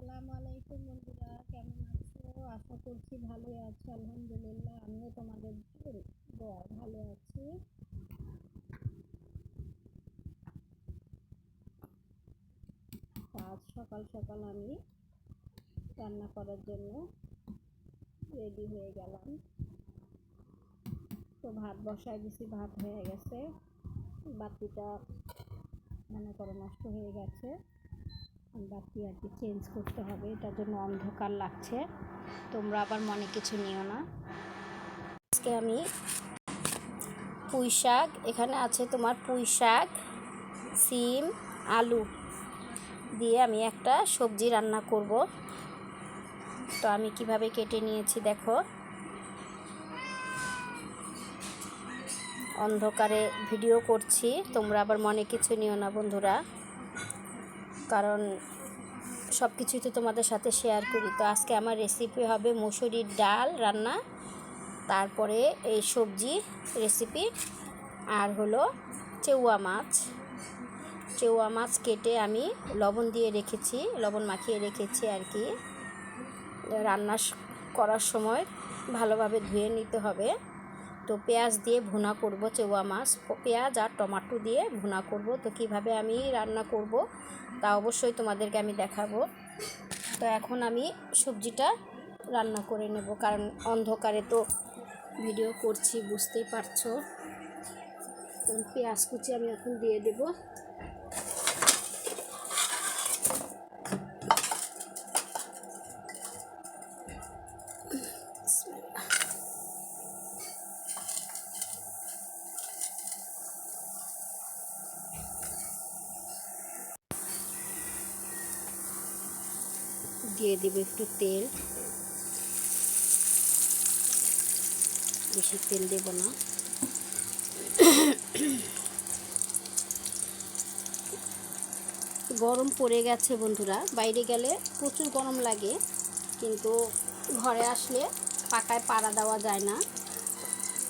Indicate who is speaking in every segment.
Speaker 1: আসসালামু আলাইকুম বন্ধুরা, কেমন আছো? আশা করছি ভালোই আছো, আলহামদুলিল্লাহ। আমিও তোমাদের ভালো আছি। আজ সকাল সকাল আমি রান্না করার জন্য রেডি হয়ে গেলাম। তো ভাত বসায় দিছি, ভাত হয়ে গেছে। বাতিটা মনে করো নষ্ট হয়ে গেছে। বাতি আর কি চেঞ্জ করতে হবে, এটার জন্য অন্ধকার লাগছে। তোমরা আবার মনে কিছু নিও না। আজকে আমি পুঁই শাক, এখানে আছে তোমার পুঁই শাক, সিম, আলু দিয়ে আমি একটা সবজি রান্না করব। তো আমি কীভাবে কেটে নিয়েছি দেখো। অন্ধকারে ভিডিও করছি, তোমরা আবার মনে কিছু নিও না বন্ধুরা। কারণ সব কিছুই তো তোমাদের সাথে শেয়ার করি। তো আজকে আমার রেসিপি হবে মুসুরির ডাল রান্না, তারপরে এই সবজি রেসিপি আর হলো চেউয়া মাছ। চেউয়া মাছ কেটে আমি লবণ দিয়ে রেখেছি, লবণ মাখিয়ে রেখেছি আর কি। রান্না করার সময় ভালোভাবে ধুয়ে নিতে হবে। তো পেঁয়াজ দিয়ে ভুনা করব, চেওয়া মাছ। পেঁয়াজ আর টমাটো দিয়ে ভুনা করব। তো কীভাবে আমি রান্না করব, তা অবশ্যই তোমাদেরকে আমি দেখাবো। তো এখন আমি সবজিটা রান্না করে নেব, কারণ অন্ধকারে তো ভিডিও করছি, বুঝতেই পারছ। পেঁয়াজ কুচি আমি এখন দিয়ে দেব। দিয়ে দেব একটু তেল। বেশি তেল দেব না। গরম পড়ে গেছে বন্ধুরা। বাইরে গেলে প্রচুর গরম লাগে, কিন্তু ঘরে আসলে পাকায় পাড়া দেওয়া যায় না।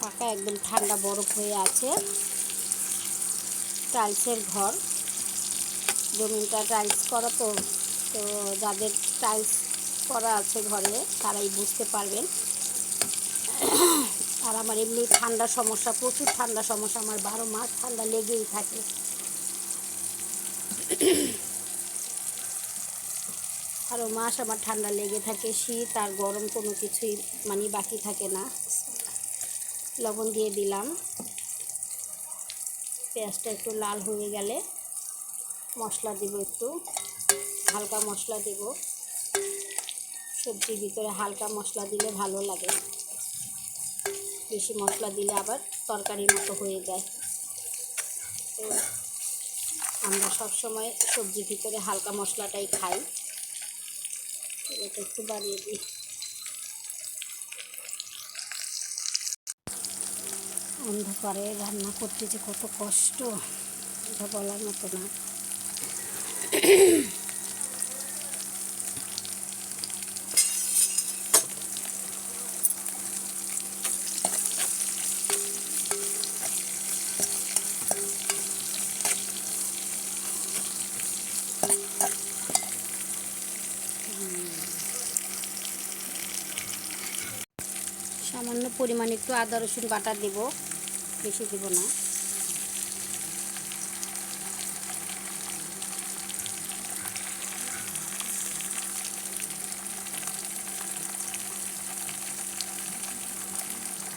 Speaker 1: পাকা একদম ঠান্ডা বরফ হয়ে আছে। টাইলসের ঘর। জমিনটা টাইলস করা তো তো যাদের টাইলস করা আছে ঘরে, তারাই বুঝতে পারবেন। আর আমার এমনি ঠান্ডা সমস্যা, প্রচুর ঠান্ডা সমস্যা, আমার বারো মাস ঠান্ডা লেগেই থাকে। আরও মাস আমার ঠান্ডা লেগে থাকে, শীত আর গরম কোনো কিছুই মানে বাকি থাকে না। লবণ দিয়ে দিলাম। পেঁয়াজটা একটু লাল হয়ে গেলে মশলা দিব একটু। হালকা মশলা দেব। সবজির ভিতরে হালকা মশলা দিলে ভালো লাগে। বেশি মশলা দিলে আবার তরকারির মতো হয়ে যায়। তো আমরা সবসময় সবজির ভিতরে হালকা মশলাটাই খাই। এটা একটু বাড়িয়ে দিই। অন্ধকারে রান্না করতে যে কত কষ্ট, এটা বলার মতো না। সামান্য পরিমাণ একটু আদা রসুন বাটা দেব বেশি দেব না।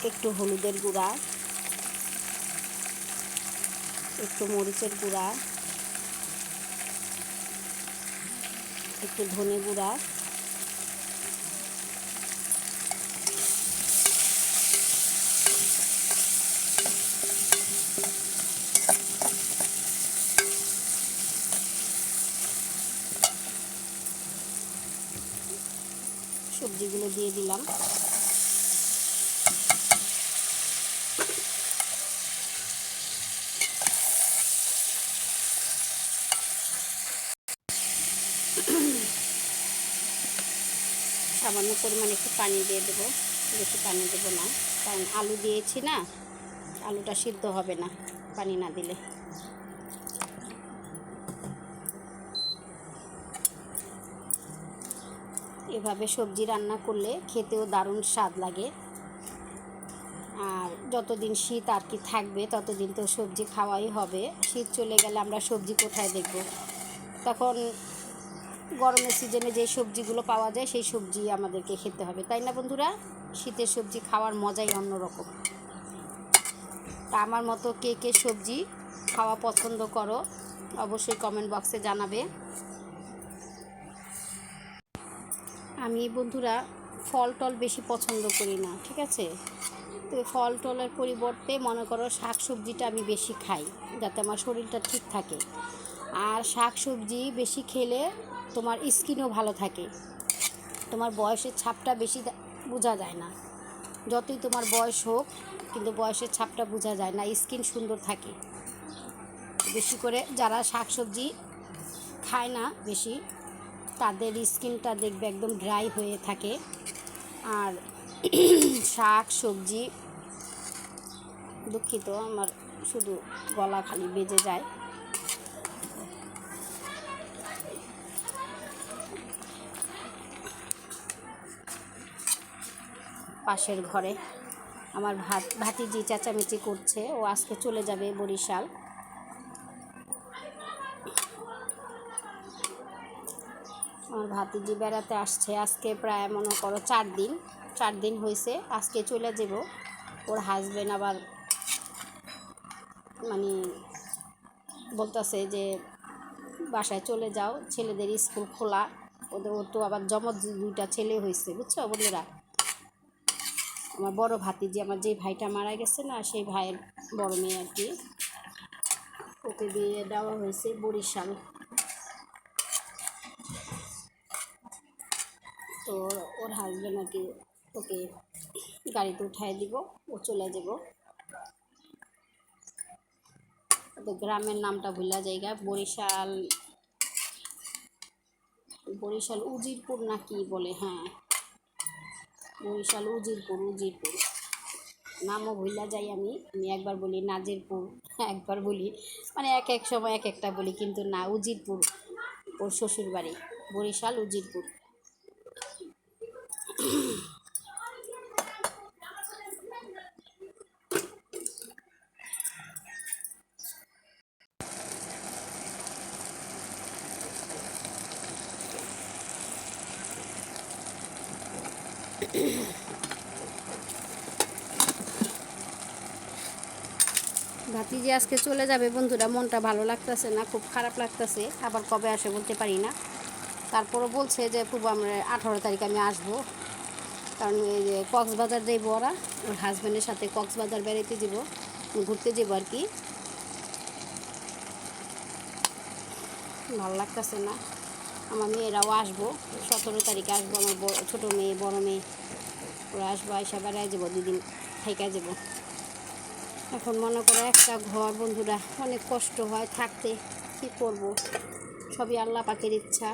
Speaker 1: একটু হলুদের গুঁড়া একটু মরিচের গুঁড়া একটু ধনে গুঁড়া সবজিগুলো দিয়ে দিলাম সামান্য পরিমাণে একটু পানি দিয়ে দেবো। বেশি পানি দেবো না, কারণ আলু দিয়েছি না, আলুটা সিদ্ধ হবে না পানি না দিলে। এভাবে সবজি রান্না করলে খেতেও দারুণ স্বাদ লাগে। আর যতদিন শীত আর কি থাকবে, ততদিন তো সবজি খাওয়াই হবে। শীত চলে গেলে আমরা সবজি কোথায় দেখব? তখন গরমের সিজনে যে সবজিগুলো পাওয়া যায়, সেই সবজি আমাদেরকে খেতে হবে। তাই না বন্ধুরা? শীতের সবজি খাওয়ার মজাই অন্যরকম। তা আমার মতো কে কে সবজি খাওয়া পছন্দ করো, অবশ্যই কমেন্ট বক্সে জানাবে। আমি বন্ধুরা ফল টল বেশি পছন্দ করি না, ঠিক আছে? তো ফল টলের পরিবর্তে মনে করো শাক সবজিটা আমি বেশি খাই, যাতে আমার শরীরটা ঠিক থাকে। আর শাক সবজি বেশি খেলে তোমার স্কিনও ভালো থাকে। তোমার বয়সের ছাপটা বেশি বোঝা যায় না। যতই তোমার বয়স হোক, কিন্তু বয়সের ছাপটা বোঝা যায় না, স্কিন সুন্দর থাকে। বেশি করে যারা শাক সবজি খায় না বেশি, তাদের স্কিনটা দেখবে একদম ড্রাই হয়ে থাকে। আর শাক সবজি দুঃখিত, আমার শুধু গলা খালি বেজে যায়। পাশের ঘরে। আমার ভাত, ভাতিজি চেঁচামেচি করছে। ও আজকে চলে যাবে বরিশাল। আমার ভাতিজি বেড়াতে আসছে। আজকে প্রায় মনে করো চার দিন। চার দিন হয়েছে আজকে চলে যাব। ওর হাজবেন্ড আবার মানে বলতেছে যে, বাসায় চলে যাও। ছেলেদের স্কুল খোলা। ওদের, ওর তো আবার জমজ দুইটা ছেলে হয়েছে, বুঝছ বন্ধুরা? আমার বড় ভাতিজি, আমার যে ভাইটা মারা গেছে না, সেই ভাইয়ের বড় মেয়ে আর কি। ওকে বিয়ে দেওয়া হয়েছে বরিশাল। তো ওর হাজব্যান্ড আর কি ওকে গাড়িতে উঠাই দিব, ও চলে যাব। তো গ্রামের নামটা ভুলা জায়গা, বরিশাল বরিশাল উজিরপুর না কি বলে হ্যাঁ। বরিশাল উজিরপুর উজিরপুর নামও ভুলা যাই আমি। আমি একবার বলি নাজিরপুর একবার বলি। মানে এক এক সময় এক একটা বলি, কিন্তু না উজিরপুর ওর শ্বশুরবাড়ি। বরিশাল উজিরপুর ভাতিজি আজকে চলে যাবে, বন্ধুরা, মনটা ভালো লাগতেছে না, খুব খারাপ লাগতেছে। আবার কবে আসে বলতে পারি না। তারপরও বলছে যে, পূর্ব, আমরা আঠারো তারিখ আমি আসব। কারণ এই যে কক্সবাজার যাইবো ওরা, ওর হাজব্যান্ডের সাথে কক্সবাজার বেড়াইতে যাব ঘুরতে যাব আর কি। ভালো লাগতেছে না। আমার মেয়েরাও আসব, সতেরো তারিখে আসব, আমার ছোটো মেয়ে, বড় মেয়ে। ওরা আসব, আইসা বেড়ায় যাব, দুদিন থেকে যাব। এখন মনে করো একটা ঘর, বন্ধুরা, অনেক কষ্ট হয় থাকতে, কি করব? সবই আল্লাহ পাকের ইচ্ছা।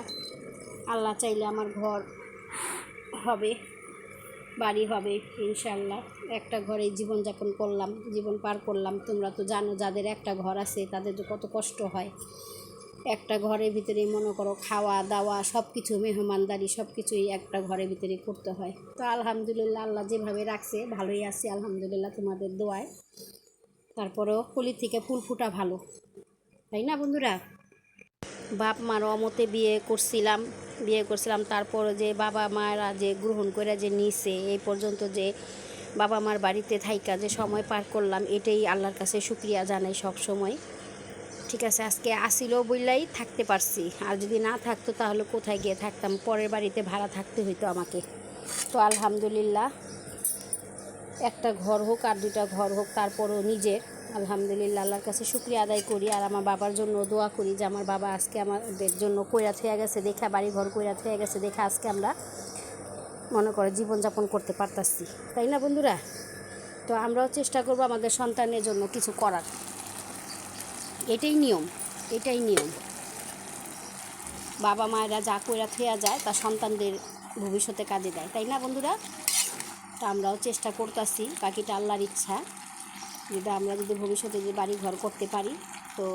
Speaker 1: আল্লাহ চাইলে আমার ঘর হবে, বাড়ি হবে ইনশাল্লাহ একটা ঘরে জীবনযাপন করলাম, জীবন পার করলাম। তোমরা তো জানো, যাদের একটা ঘর আছে, তাদের তো কত কষ্ট হয়। একটা ঘরের ভিতরে মনে করো খাওয়া দাওয়া সব কিছু মেহমানদারি সব কিছুই একটা ঘরের ভিতরে করতে হয়। তো আলহামদুলিল্লাহ আল্লাহ যেভাবে রাখছে, ভালোই আছে, আলহামদুলিল্লাহ তোমাদের দোয়ায়। তারপরেও কলি থেকে ফুল ফুটা ভালো। তাই না বন্ধুরা? বাপ মার অমতে বিয়ে করছিলাম বিয়ে করছিলাম তারপরে যে বাবা মারা যে গ্রহণ করে যে নিছে, এই পর্যন্ত যে বাবা মার বাড়িতে থাইকা যে সময় পার করলাম, এটাই আল্লাহর কাছে শুক্রিয়া জানাই সব সময় ঠিক আছে, আজকে আসিল বললেই থাকতে পারছি। আর যদি না থাকতো তাহলে কোথায় গিয়ে থাকতাম? পরের বাড়িতে ভাড়া থাকতে হইতো আমাকে। তো আলহামদুলিল্লাহ, একটা ঘর হোক আর দুটা ঘর হোক, তারপরও নিজের। আলহামদুলিল্লাহ, আল্লাহর কাছে শুক্রিয়া আদায় করি। আর আমার বাবার জন্য দোয়া করি যে আমার বাবা আজকে আমাদের জন্য কইরা থেকে গেছে, দেখা বাড়ি ঘর কইরা থেকে গেছে, দেখা আজকে আমরা মনে করে জীবনযাপন করতে পারতাছি। তাই না বন্ধুরা? তো আমরাও চেষ্টা করব আমাদের সন্তানের জন্য কিছু করার। এটাই নিয়ম এটাই নিয়ম। বাবা মায়েরা যা কইরা থেয়া যায়, তা সন্তানদের ভবিষ্যতে কাজে দেয়। তাই না বন্ধুরা? তা আমরাও চেষ্টা করতেছি, বাকিটা আল্লাহর ইচ্ছা। যদি আমরা যদি ভবিষ্যতে যে বাড়ি ঘর করতে পারি, তো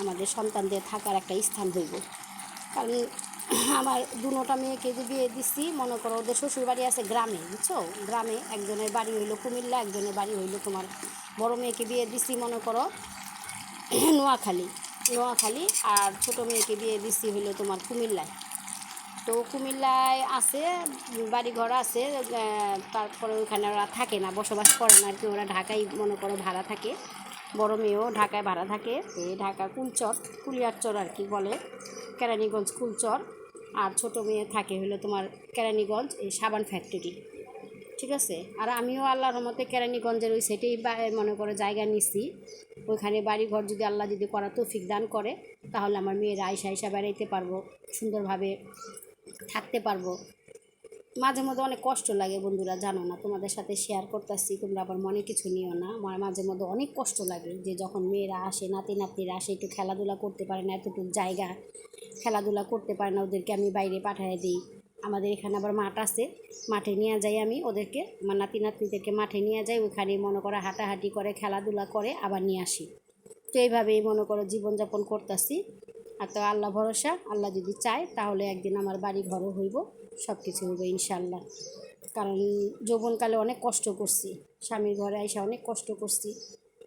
Speaker 1: আমাদের সন্তানদের থাকার একটা স্থান হইব। কারণ আমার দুটা মেয়েকে যে বিয়ে দিচ্ছি মনে করো ওদের শ্বশুর বাড়ি আছে গ্রামে, বুঝছ? গ্রামে একজনের বাড়ি হইল কুমিল্লা, একজনের বাড়ি হইল তোমার বড় মেয়েকে বিয়ে দিচ্ছি মনে করো। নোয়াখালী। নোয়াখালী আর ছোটো মেয়েকে বিয়ে দিচ্ছি হইল তোমার কুমিল্লায়। তো কুমিল্লায় আছে বাড়ি ঘর আছে তারপরে ওখানে ওরা থাকে না, বসবাস করে না আর কি ওরা ঢাকায় মনে করো ভাড়া থাকে, বড় মেয়েও ঢাকায় ভাড়া থাকে। এই ঢাকা কুলচর, কুলিয়ারচর আর কি বলে, কেরানীগঞ্জ কুলচর। আর ছোট মেয়ে থাকে হলো তোমার কেরানীগঞ্জ, এই সাবান ফ্যাক্টরি। ঠিক আছে? আর আমিও আল্লাহর মতে কেরানীগঞ্জের ওই সেটেই মনে করো জায়গা নিচ্ছি ওইখানে বাড়ি ঘর যদি আল্লাহ যদি করা তৌফিক দান করে, তাহলে আমার মেয়েরা আয়সা আয়সা বেড়াইতে পারব, সুন্দরভাবে থাকতে পারব। মাঝে মধ্যে অনেক কষ্ট লাগে বন্ধুরা, জানো না? তোমাদের সাথে শেয়ার করতেছি, তোমরা আবার মনে কিছু নিও না। আমার মাঝে মধ্যে অনেক কষ্ট লাগে যে যখন মেয়েরা আসে, নাতি নাতনিরা আসে, একটু খেলাধুলা করতে পারে না, এতটুকু জায়গা খেলাধুলা করতে পারে না, ওদেরকে আমি বাইরে পাঠিয়ে দিই। আমাদের এখানে আবার মাঠ আছে। মাঠে নিয়ে যাই আমি ওদেরকে। আমার নাতি নাতনিদেরকে মাঠে নিয়ে যাই। ওখানে মনে করো হাঁটাহাঁটি করে, খেলাধুলা করে আবার নিয়ে আসি। তো এইভাবেই মনে করো জীবনযাপন করতেছি। আর তো আল্লাহ ভরসা, আল্লাহ যদি চায় তাহলে একদিন আমার বাড়ি ঘরও হইব সব কিছু হইব ইনশাল্লাহ কারণ যৌবনকালে অনেক কষ্ট করছি। স্বামীর ঘরে আইসা অনেক কষ্ট করছি।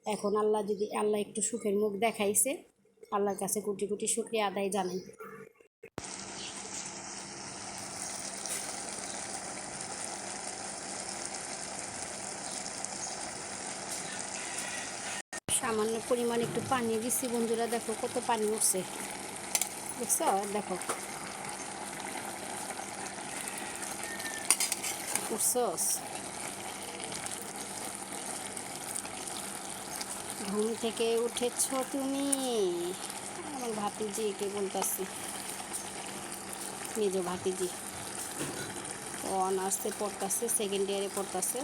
Speaker 1: এখন আল্লাহ যদি, আল্লাহ একটু সুখের মুখ দেখাইছে, আল্লাহর কাছে কোটি কোটি শুক্রিয়া আদায় জানাই। সামান্য পরিমাণ একটু পানি দিচ্ছি বন্ধুরা, দেখো কত পানি উঠছে। দেখছ? দেখো। উঠছস ঘুম থেকে উঠেছ তুমি? আমার ভাতিজি ভাতিজিকে বলতেছি। নিজ ভাতিজি। ও অনার্সে পড়তেছে সেকেন্ড ইয়ারে পড়তেছে।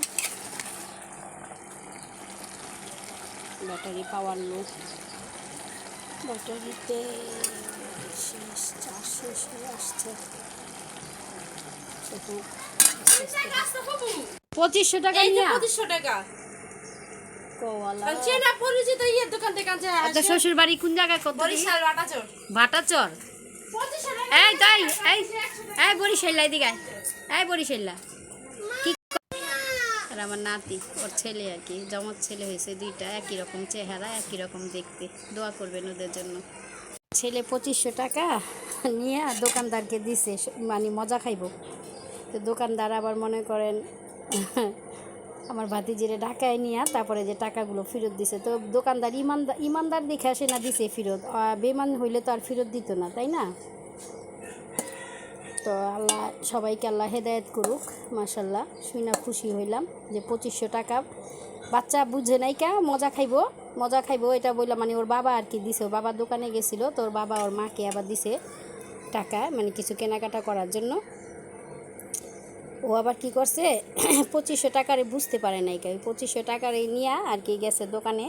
Speaker 1: ব্যাটারি পাওয়ার লো ব্যাটারিতে শেষ চার্জ শেষ হয়ে আসছে পঁচিশশো টাকা
Speaker 2: পঁচিশশো
Speaker 1: আচ্ছা শ্বশুর বাড়ি কোন জায়গায় কত
Speaker 2: বরিশাল
Speaker 1: ভাটাচর। এই তাই এই এই বরিশাল্লা এদিকে এই বরিশাল্লা কি আর আমার নাতি, ওর ছেলে আর কি জমজ ছেলে হয়েছে দুইটা, একই রকম চেহারা, একই রকম দেখতে। দোয়া করবেন ওদের জন্য। ছেলে পঁচিশশো টাকা নিয়ে আর দোকানদারকে দিছে মানে মজা খাইব। তো দোকানদার আবার মনে করেন, আমার ভাতিজিরে ঢাকায় নিয়ে তারপরে যে টাকাগুলো ফেরত দিছে, তো দোকানদার ইমানদার ইমানদার দেখে আসে না দিছে ফেরত। বেমান হইলে তো আর ফেরত দিত না, তাই না? তো আল্লাহ সবাইকে আল্লাহ হেদায়েত করুক মাসাল্লাহ শুই না খুশি হইলাম যে পঁচিশশো টাকা। বাচ্চা বুঝে নাই কা, মজা খাইবো মজা খাইবো, এটা বললাম মানে ওর বাবা আর কি দিছে। ওর বাবার দোকানে গেছিল, তো ওর বাবা ওর মাকে আবার দিছে টাকা মানে কিছু কেনাকাটা করার জন্য। ও আবার কি করছে, পঁচিশশো টাকারে বুঝতে পারে নাই কেউ পঁচিশশো টাকারে নিয়ে আর কি গেছে দোকানে।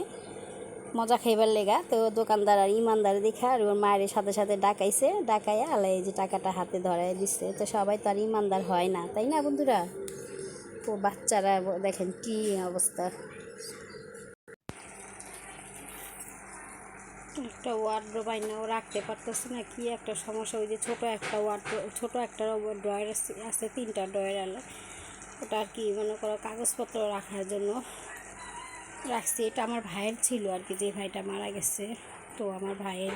Speaker 1: মজা খাইবার লেগা। তো দোকানদার আর ইমানদার দেখা আর ওর মায়ের সাথে সাথে ডাকাইছে, ডাকাইয়া আলাই যে টাকাটা হাতে ধরাই দিচ্ছে তো সবাই তো আর ইমানদার হয় না, তাই না বন্ধুরা? তো বাচ্চারা দেখেন কি অবস্থা। একটা ওয়ার্ড্রো বাইনাও রাখতে পারতেছে না, কি একটা সমস্যা? ওই যে ছোটো একটা ওয়ার্ড্রো ছোটো একটা ড্রয়ার আছে তিনটা ড্রয়ার আলো। ওটা আর কি মনে করো কাগজপত্র রাখার জন্য রাখছি, এটা আমার ভাইয়ের ছিল আর কি, যে ভাইটা মারা গেছে। তো আমার ভাইয়ের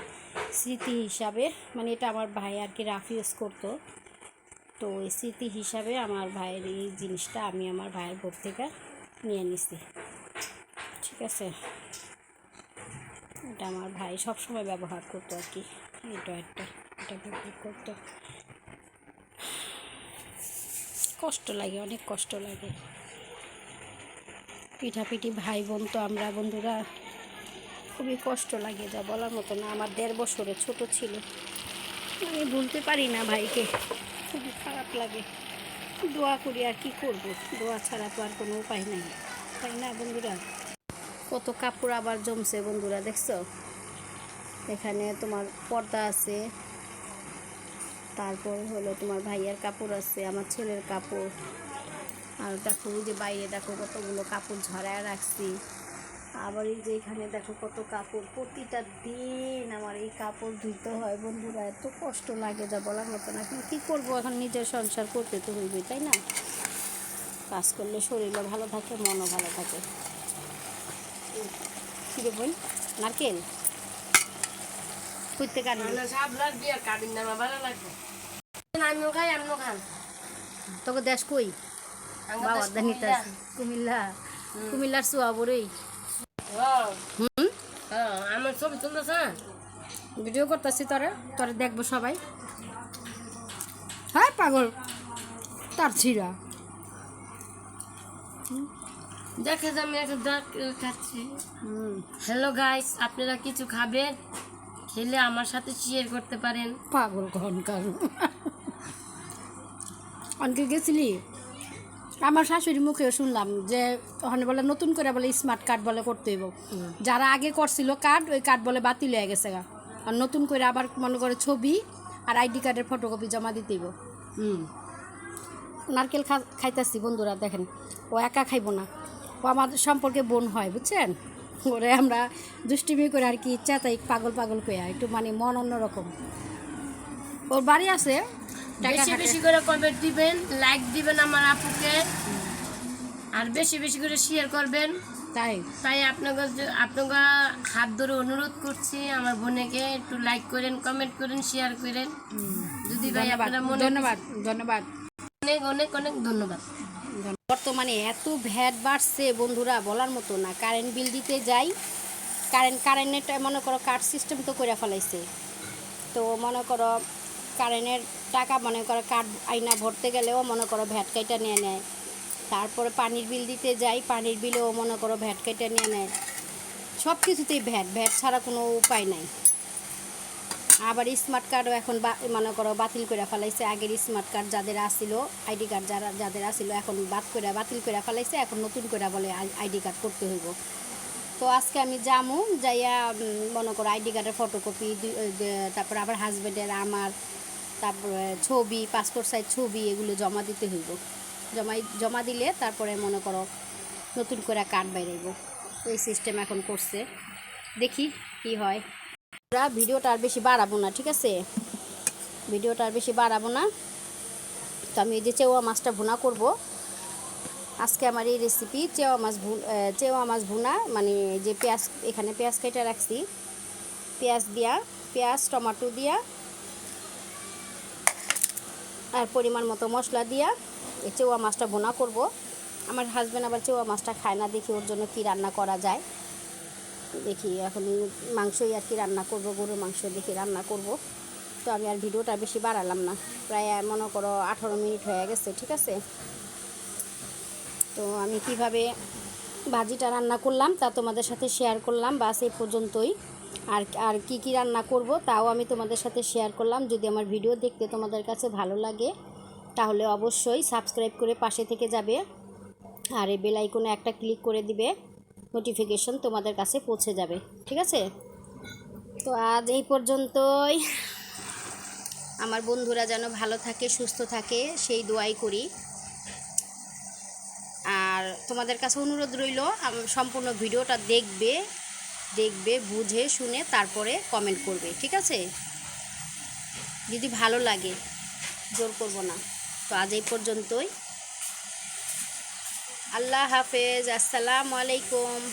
Speaker 1: স্মৃতি হিসাবে মানে এটা আমার ভাই আর কি রাফ ইউজ করতো। তো ওই স্মৃতি হিসাবে আমার ভাইয়ের এই জিনিসটা আমি আমার ভাইয়ের বোর থেকে নিয়ে নিছি। ঠিক আছে? এটা আমার ভাই সবসময় ব্যবহার করতো আর কি এই ডয়ারটা এটা ব্যবহার করতো। কষ্ট লাগে, অনেক কষ্ট লাগে। পিঠাপিঠি ভাই বোন তো আমরা বন্ধুরা খুবই কষ্ট লাগে যা বলার মতো না। আমার দেড় বছরে ছোট ছিল। আমি ভুলতে পারি না ভাইকে। খুবই খারাপ লাগে। দোয়া করি আর কি করব? দোয়া ছাড়া তো আর কোনো উপায় নাই। তাই না বন্ধুরা? কত কাপড় আবার জমছে বন্ধুরা, দেখছ? এখানে তোমার পর্দা আছে। তারপর হলো তোমার ভাইয়ার কাপড় আছে, আমার ছেলের কাপড়। আর দেখো ওই যে বাইরে দেখো কতগুলো কাপড় ঝরায় রাখছি। আবার এই যে এখানে দেখো কত কাপড় প্রতিটা দিন আমার এই কাপড় ধুইতে হয় বন্ধুরা এত কষ্ট লাগে যা বলার মতো না। কিন্তু কী করব এখন নিজের সংসার করতে তো হইবে তাই না? কাজ করলে শরীরও ভালো থাকে মনও ভালো থাকে। কিরে বোন নারকেল? করতে কাটবি তোকে দেশ কই? বাবা দানিতে কুমিল্লা। কুমিল্লার চুয়াবুরই
Speaker 2: হ্যাঁ
Speaker 1: হুম?
Speaker 2: হ্যাঁ আমার ছবি তুলতেছে?
Speaker 1: ভিডিও করতেছি তোরে। তোরে দেখব সবাই। হ্যাঁ পাগল তার ছিঁড়া।
Speaker 2: দেখে যে আমি একটা দাগ খাচ্ছি।
Speaker 1: হুম।
Speaker 2: হ্যালো গাইস আপনারা কিছু খাবেন? খেলে আমার সাথে শেয়ার করতে পারেন।
Speaker 1: পাগল ঘনকার অনেকে গেছিলি? আমার শাশুড়ি মুখে শুনলাম যে ওখানে বলে নতুন করে বলে স্মার্ট কার্ড বলে করতে হইব। যারা আগে করছিল কার্ড ওই কার্ড বলে বাতিল হয়ে গেছে গা। আর নতুন করে আবার মনে করে ছবি আর আইডি কার্ডের ফটোকপি জমা দিতে হইব।
Speaker 2: হুম।
Speaker 1: নারকেল খা খাইতেছি বন্ধুরা দেখেন। ও একা খাইব না। ও আমাদের সম্পর্কে বোন হয় বুঝছেন? ওরে আমরা দুষ্টিমি করে আর কি চেতাই পাগল পাগল করে একটু মানে মন অন্যরকম। ওর বাড়ি আছে
Speaker 2: বেশি বেশি করে কমেন্ট দিবেন লাইক দিবেন আমার আপুকে। আর বেশি বেশি করে শেয়ার করবেন।
Speaker 1: তাই?
Speaker 2: তাই আপনাকে আপনাকে হাত ধরে অনুরোধ করছি আমার বোনেকে একটু লাইক করেন কমেন্ট করেন শেয়ার করেন। যদি ভাই আপনারা মনে
Speaker 1: ধন্যবাদ ধন্যবাদ।
Speaker 2: অনেক অনেক অনেক ধন্যবাদ।
Speaker 1: বর্তমানে এত ভ্যাট বাড়ছে বন্ধুরা বলার মতো না। কারেন্ট বিল দিতে যাই কারেন্ট কারেন্টের মনে করো কার্ড সিস্টেম তো করে ফেলাইছে। তো মনে করো কারেন্টের টাকা মনে করো কার্ড আইনা ভরতে গেলেও মনে করো ভ্যাট কাইটা নিয়ে নেয়। তারপরে পানির বিল দিতে যাই, পানির বিলেও মনে করো ভ্যাট কাইটা নিয়ে নেয়। সব কিছুতেই ভ্যাট ভ্যাট ছাড়া কোনো উপায় নাই। আবার স্মার্ট কার্ডও এখন মনে করো বাতিল করে ফেলাইছে। আগের স্মার্ট কার্ড যাদের আসছিল আইডি কার্ড যারা, যাদের আসছিল এখন বাদ করে, বাতিল করে ফেলাইছে। এখন নতুন করে বলে আইডি কার্ড করতে হইব। তো আজকে আমি যামু, যাইয়া মনে করো আইডি কার্ডের ফটোকপি তারপর আবার হাজব্যান্ডের আমার তারপরে ছবি পাসপোর্ট সাইজ ছবি এগুলো জমা দিতে হইব। জমা জমা দিলে তারপরে মনে করো নতুন করে কার্ড বাইরেব এই সিস্টেম এখন করছে। দেখি কি হয়। আমরা ভিডিওটা আর বেশি বাড়াবো না, ঠিক আছে? ভিডিওটা আর বেশি বাড়াবো না। তো আমি এই যে চেওয়া মাছটা ভুনা করব। আজকে আমার এই রেসিপি চেওয়া মাছ চেওয়া মাছ ভুনা মানে যে পেঁয়াজ, এখানে পেঁয়াজ কেটে রাখছি। পেঁয়াজ দিয়া, পেঁয়াজ, টমাটো দিয়া আর পরিমাণ মতো মশলা দিয়া এই চেওয়া মাছটা বোনা করব। আমার হাজব্যান্ড আবার চেওয়া মাছটা খায় না, দেখি ওর জন্য কী রান্না করা যায়। দেখি এখন মাংসই আর কি রান্না করব, গরুর মাংস দেখি রান্না করব। তো আমি আর ভিডিওটা বেশি বাড়ালাম না। প্রায় মনে করো আঠারো মিনিট হয়ে গেছে, ঠিক আছে? তো আমি কীভাবে ভাজিটা রান্না করলাম তা তোমাদের সাথে শেয়ার করলাম। বাস এই পর্যন্তই। আর আর কি কি রান্না করব তাও আমি তোমাদের সাথে শেয়ার করলাম। যদি আমার ভিডিও দেখতে তোমাদের কাছে ভালো লাগে, তাহলে অবশ্যই সাবস্ক্রাইব করে পাশে থেকে যাবে। আর এই বেল আইকনে একটা ক্লিক করে দিবে নোটিফিকেশন তোমাদের কাছে পৌঁছে যাবে। ঠিক আছে? তো আজ এই পর্যন্তই। আমার বন্ধুরা যেন ভালো থাকে, সুস্থ থাকে, সেই দোয়াই করি। আর তোমাদের কাছে অনুরোধ রইল সম্পূর্ণ ভিডিওটা দেখবে। দেখবে, বুঝে, শুনে তারপরে কমেন্ট করবে, ঠিক আছে? যদি ভালো লাগে, জোর করব না। তো আজ এই পর্যন্তই। আল্লাহ হাফেজ, আসসালামু আলাইকুম।